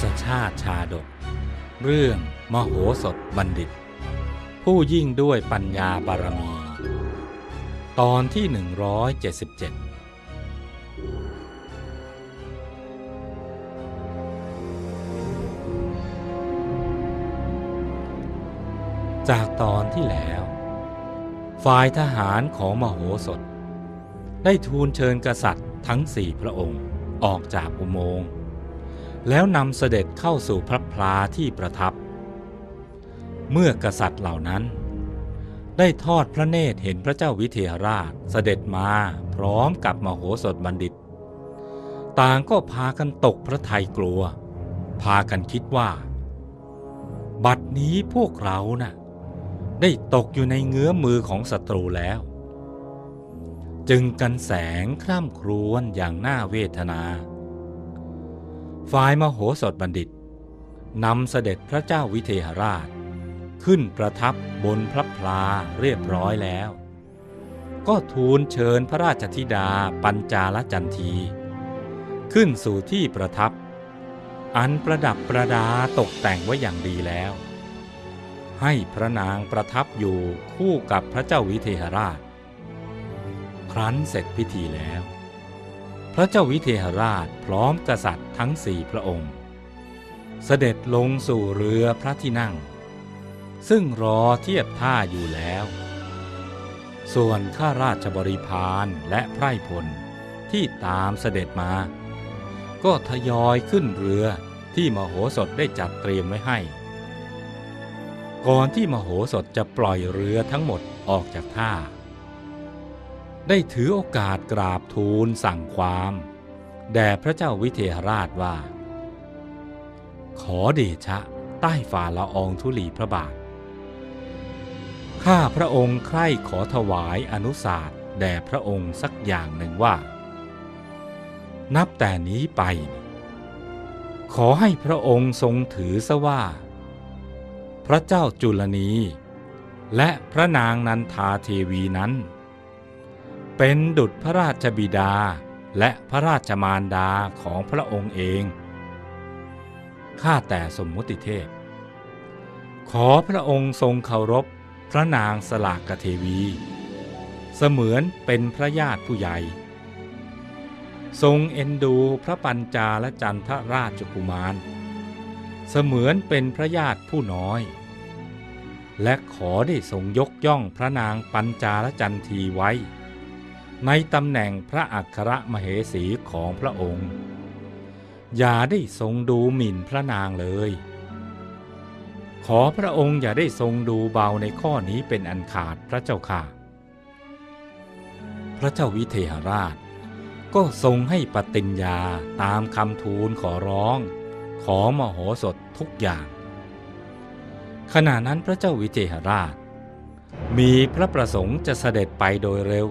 ศชาติชาดก เรื่องมโหสถบัณฑิต ผู้ยิ่งด้วยปัญญาบารมี ตอนที่ 177 จากตอนที่แล้ว ฝ่ายทหารของมโหสถ ได้ทูลเชิญกษัตริย์ทั้งสี่พระองค์ออกจากอุโมงค์ แล้วนำเสด็จเข้าสู่พระพลาที่ประทับ เมื่อกษัตริย์เหล่านั้น ได้ทอดพระเนตรเห็นพระเจ้าวิเทหราชเสด็จมาพร้อมกับมโหสถบัณฑิต ต่างก็พากันตกพระทัยกลัว พากันคิดว่า บัดนี้พวกเรานะ่ะ ได้ตกอยู่ในเงื้อมือของศัตรูแล้ว จึงกันแสงคร่ำครวญอย่างน่าเวทนา ฝ่ายมโหสถบัณฑิตนำเสด็จพระเจ้าวิเทหราช ขึ้นประทับบนพระพลาเรียบร้อยแล้ว ก็ทูลเชิญพระราชธิดาปัญจาลจันที ขึ้นสู่ที่ประทับ อันประดับประดาตกแต่งไว้อย่างดีแล้ว ให้พระนางประทับอยู่คู่กับพระเจ้าวิเทหราช ครั้นเสร็จพิธีแล้ว พระเจ้าวิเทหราชพร้อมกษัตริย์ทั้งสี่พระองค์ เสด็จลงสู่เรือพระที่นั่ง ซึ่งรอเทียบท่าอยู่แล้ว ส่วนข้าราชบริพารและไพร่พลที่ตามเสด็จมา ก็ทยอยขึ้นเรือที่มโหสถได้จัดเตรียมไว้ให้ ก่อนที่มโหสถจะปล่อยเรือทั้งหมดออกจากท่า ได้ถือโอกาสกราบทูลสั่งความ แด่พระเจ้าวิเทหราชว่า ขอเดชะใต้ฝ่าละอองธุลีพระบาท ข้าพระองค์ใคร่ขอถวายอนุสาสแด่พระองค์สักอย่างหนึ่งว่า นับแต่นี้ไป ขอให้พระองค์ทรงถือซะว่า พระเจ้าจุลนีและพระนางนันทาเทวีนั้น เป็นดุจพระราชบิดาและพระราชมารดาของพระองค์เอง ข้าแต่สมมุติเทพ ขอพระองค์ทรงเคารพพระนางสลากเทวี เสมือนเป็นพระญาติผู้ใหญ่ ทรงเอ็นดูพระปัญจาและจันทราชกุมาร เสมือนเป็นพระญาติผู้น้อย และขอได้ทรงยกย่องพระนางปัญจาลจันทีไว้ ในตำแหน่งพระอัครมเหสีของพระองค์ อย่าได้ทรงดูหมิ่นพระนางเลย ขอพระองค์อย่าได้ทรงดูเบาในข้อนี้เป็นอันขาดพระเจ้าค่ะ พระเจ้าวิเทหราช ก็ทรงให้ปฏิญญาตามคำทูลขอร้อง ขอมโหสถทุกอย่าง ขณะนั้นพระเจ้าวิเทหราช มีพระประสงค์จะเสด็จไปโดยเร็ว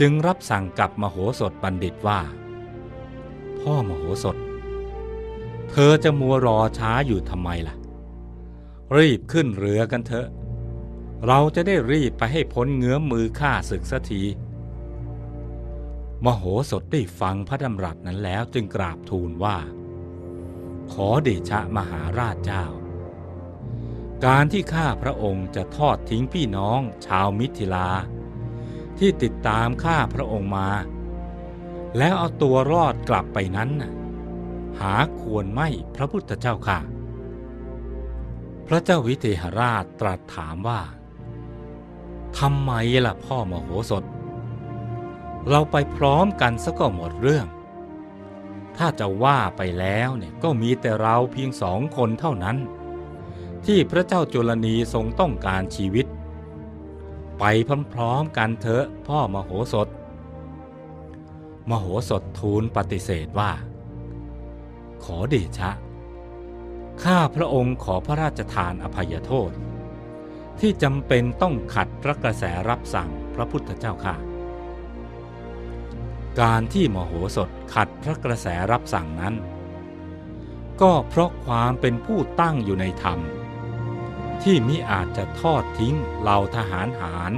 จึงรับสั่งกับมโหสถบัณฑิตว่า พ่อมโหสถ เธอจะมัวรอช้าอยู่ทำไมล่ะ รีบขึ้นเรือกันเถอะ เราจะได้รีบไปให้พ้นเงื้อมมือข้าศึกสักทีมโหสถได้ฟังพระดำรัสนั้นแล้วจึงกราบทูลว่า ขอเดชะมหาราชเจ้า การที่ข้าพระองค์จะทอดทิ้งพี่น้องชาวมิถิลา ที่ติดตามข้าพระองค์มา แล้วเอาตัวรอดกลับไปนั้น หาควรไม่พระพุทธเจ้าค่ะ พระเจ้าวิเทหราชตรัสถามว่าทำไมล่ะพ่อมโหสถ เราไปพร้อมกันซะก็หมดเรื่อง ถ้าจะว่าไปแล้วเนี่ยก็มีแต่เราเพียงสองคนเท่านั้น ที่พระเจ้าจุลนีทรงต้องการชีวิต ไปพร้อมๆกันเถอะพ่อมโหสถ มโหสถทูลปฏิเสธว่า ขอเดชะ ข้าพระองค์ขอพระราชทานอภัยโทษ ที่จำเป็นต้องขัดพระกระแสรับสั่งพระพุทธเจ้าค่ะ การที่มโหสถขัดพระกระแสรับสั่งนั้น ก็เพราะความเป็นผู้ตั้งอยู่ในธรรม ที่มิอาจจะทอดทิ้งเหล่าทหารหาร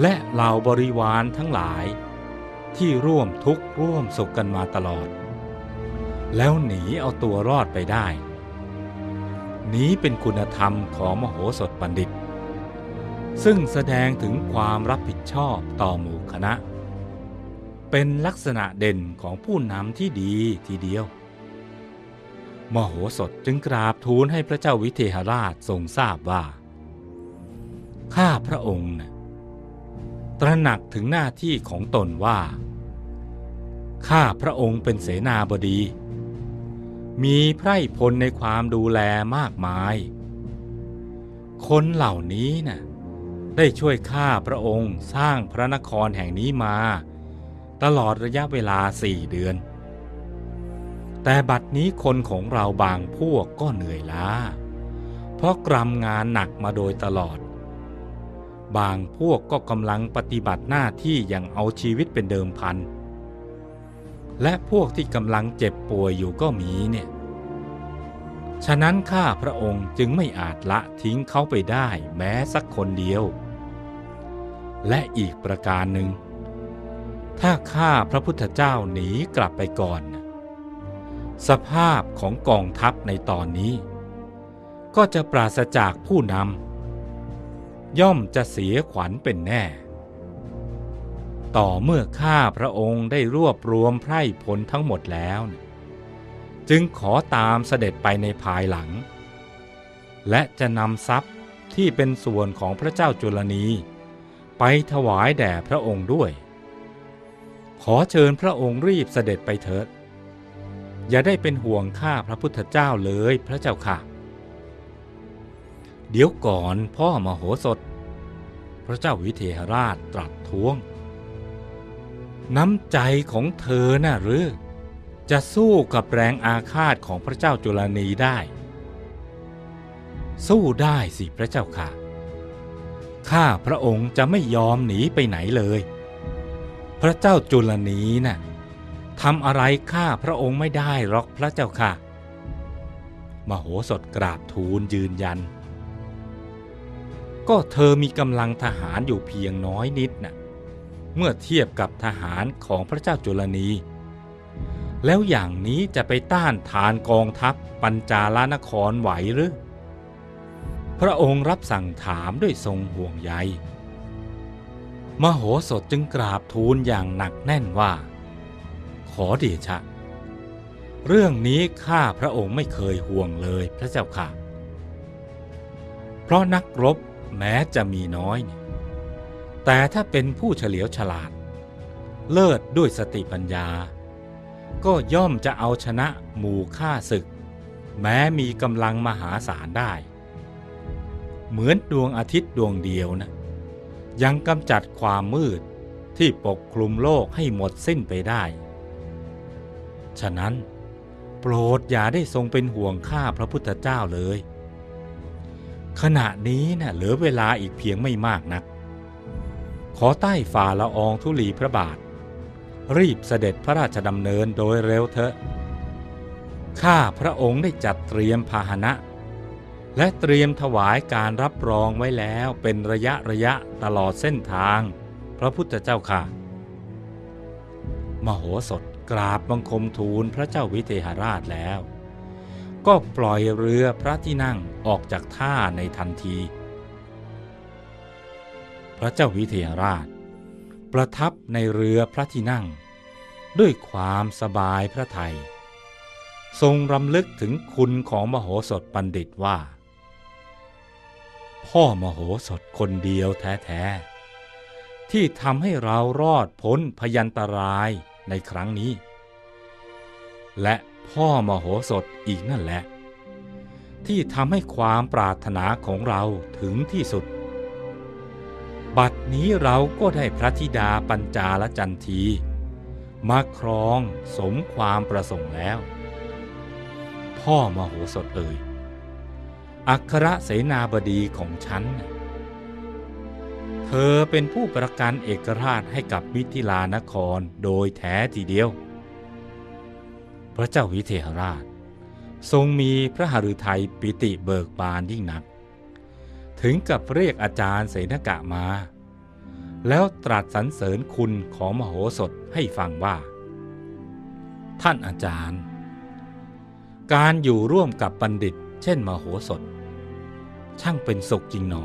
และเหล่าบริวารทั้งหลาย ที่ร่วมทุกข์ร่วมสุขกันมาตลอด แล้วหนีเอาตัวรอดไปได้ นี้เป็นคุณธรรมของมโหสถบัณฑิต ซึ่งแสดงถึงความรับผิดชอบต่อหมู่คณะ เป็นลักษณะเด่นของผู้นำที่ดีทีเดียว มโหสถจึงกราบทูลให้พระเจ้าวิเทหราชทรงทราบว่า ข้าพระองค์นะตระหนักถึงหน้าที่ของตนว่า ข้าพระองค์เป็นเสนาบดี มีไพร่พลในความดูแลมากมาย คนเหล่านี้นะ่ะได้ช่วยข้าพระองค์สร้างพระนครแห่งนี้มา ตลอดระยะเวลาสี่เดือน แต่บัดนี้คนของเราบางพวกก็เหนื่อยล้า เพราะกรำงานหนักมาโดยตลอด บางพวกก็กำลังปฏิบัติหน้าที่อย่างเอาชีวิตเป็นเดิมพัน และพวกที่กำลังเจ็บป่วยอยู่ก็มีเนี่ย ฉะนั้นข้าพระองค์จึงไม่อาจละทิ้งเขาไปได้แม้สักคนเดียว และอีกประการหนึ่ง ถ้าข้าพระพุทธเจ้าหนีกลับไปก่อน สภาพของกองทัพในตอนนี้ ก็จะปราศจากผู้นำย่อมจะเสียขวัญเป็นแน่ ต่อเมื่อข้าพระองค์ได้รวบรวมไพร่พลทั้งหมดแล้ว จึงขอตามเสด็จไปในภายหลัง และจะนำทรัพย์ที่เป็นส่วนของพระเจ้าจุลนีไปถวายแด่พระองค์ด้วย ขอเชิญพระองค์รีบเสด็จไปเถิด อย่าได้เป็นห่วงข้าพระพุทธเจ้าเลยพระเจ้าค่ะ เดี๋ยวก่อนพ่อมโหสถ พระเจ้าวิเทหราชตรัสท้วง น้ำใจของเธอน่ะหรือ จะสู้กับแรงอาฆาตของพระเจ้าจุลนีได้ สู้ได้สิพระเจ้าค่ะ ข้าพระองค์จะไม่ยอมหนีไปไหนเลย พระเจ้าจุลนีน่ะ ทำอะไรข้าพระองค์ไม่ได้หรอกพระเจ้าค่ะ มโหสถกราบทูลยืนยัน ก็เธอมีกำลังทหารอยู่เพียงน้อยนิดน่ะเมื่อเทียบกับทหารของพระเจ้าจุลนี แล้วอย่างนี้จะไปต้านทานกองทัพปัญจาลนครไหวหรือ พระองค์รับสั่งถามด้วยทรงห่วงใย มโหสถจึงกราบทูลอย่างหนักแน่นว่า ขอเดชะ เรื่องนี้ข้าพระองค์ไม่เคยห่วงเลยพระเจ้าค่ะ เพราะนักรบแม้จะมีน้อยเนี่ยแต่ถ้าเป็นผู้เฉลียวฉลาด เลิศด้วยสติปัญญา ก็ย่อมจะเอาชนะหมู่ฆ่าศึก แม้มีกำลังมหาศาลได้ เหมือนดวงอาทิตย์ดวงเดียวนะ ยังกำจัดความมืดที่ปกคลุมโลกให้หมดสิ้นไปได้ ฉะนั้น โปรดอย่าได้ทรงเป็นห่วงข้าพระพุทธเจ้าเลย ขณะนี้นะ่ะเหลือเวลาอีกเพียงไม่มากนัก ขอใต้ฝ่าละอองธุลีพระบาท รีบเสด็จพระราชดำเนินโดยเร็วเถอะข้าพระองค์ได้จัดเตรียมพาหนะ และเตรียมถวายการรับรองไว้แล้วเป็นระยะระยะตลอดเส้นทาง พระพุทธเจ้าค่ะ มโหสถ กราบบังคมทูลพระเจ้าวิเทหราชแล้ว ก็ปล่อยเรือพระที่นั่งออกจากท่าในทันที พระเจ้าวิเทหราช ประทับในเรือพระที่นั่ง ด้วยความสบายพระทยัยทรงรำลึกถึงคุณของมโหสถบัณฑิตว่า พ่อมโหสถคนเดียวแท้ ๆ ที่ทำให้เรารอดพ้นพยันตราย ในครั้งนี้ และพ่อมโหสถอีกนั่นแหละ ที่ทำให้ความปรารถนาของเราถึงที่สุด บัดนี้เราก็ได้พระธิดาปัญจาลจันที มาครองสมความประสงค์แล้ว พ่อมโหสถเอ่ยอัครเสนาบดีของฉันเอเป็นผู้ประกันเอกราชให้กับมิถิลานครโดยแท้ทีเดียว พระเจ้าวิเทหราช ทรงมีพระหฤทัยปิติเบิกบานยิ่งนัก ถึงกับเรียกอาจารย์เสนกะมา แล้วตรัสสรรเสริญคุณของมโหสถให้ฟังว่า ท่านอาจารย์ การอยู่ร่วมกับบัณฑิต เช่นมโหสถ ช่างเป็นสุขจริงหนอ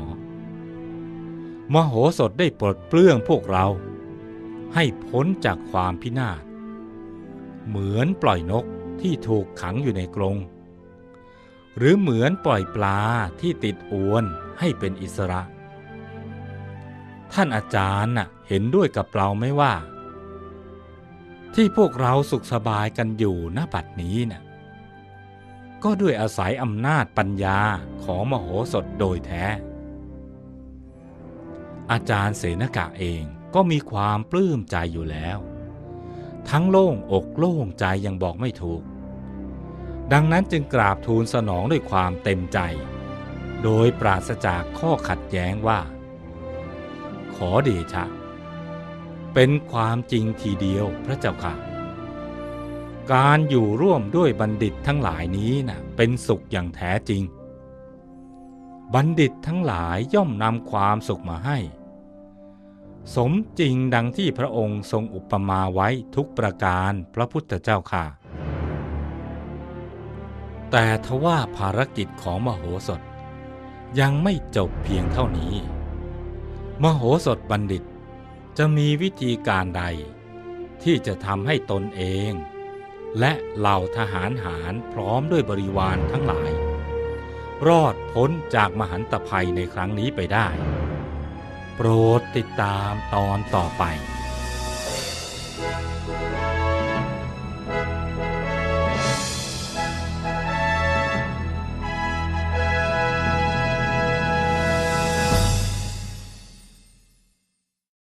มโหสถได้ปลดเปลื้องพวกเรา ให้พ้นจากความพินาศ เหมือนปล่อยนกที่ถูกขังอยู่ในกรง หรือเหมือนปล่อยปลาที่ติดอวนให้เป็นอิสระ ท่านอาจารย์น่ะเห็นด้วยกับเราไหมว่า ที่พวกเราสุขสบายกันอยู่ณบัดนี้น่ะก็ด้วยอาศัยอำนาจปัญญาของมโหสถโดยแท้ อาจารย์เสนกะเองก็มีความปลื้มใจอยู่แล้ว ทั้งโล่งอกโล่งใจยังบอกไม่ถูก ดังนั้นจึงกราบทูลสนองด้วยความเต็มใจ โดยปราศจากข้อขัดแย้งว่า ขอเดชะ เป็นความจริงทีเดียวพระเจ้าค่ะ การอยู่ร่วมด้วยบัณฑิตทั้งหลายนี้นะ่ะเป็นสุขอย่างแท้จริง บัณฑิตทั้งหลายย่อมนำความสุขมาให้ สมจริงดังที่พระองค์ทรงอุปมาไว้ทุกประการพระพุทธเจ้าค่ะ แต่ทว่าภารกิจของมโหสถ ยังไม่จบเพียงเท่านี้ มโหสถบัณฑิตจะมีวิธีการใด ที่จะทำให้ตนเอง และเหล่าทหารหารพร้อมด้วยบริวารทั้งหลาย รอดพ้นจากมหันตภัยในครั้งนี้ไปได้ โปรดติดตามตอนต่อไป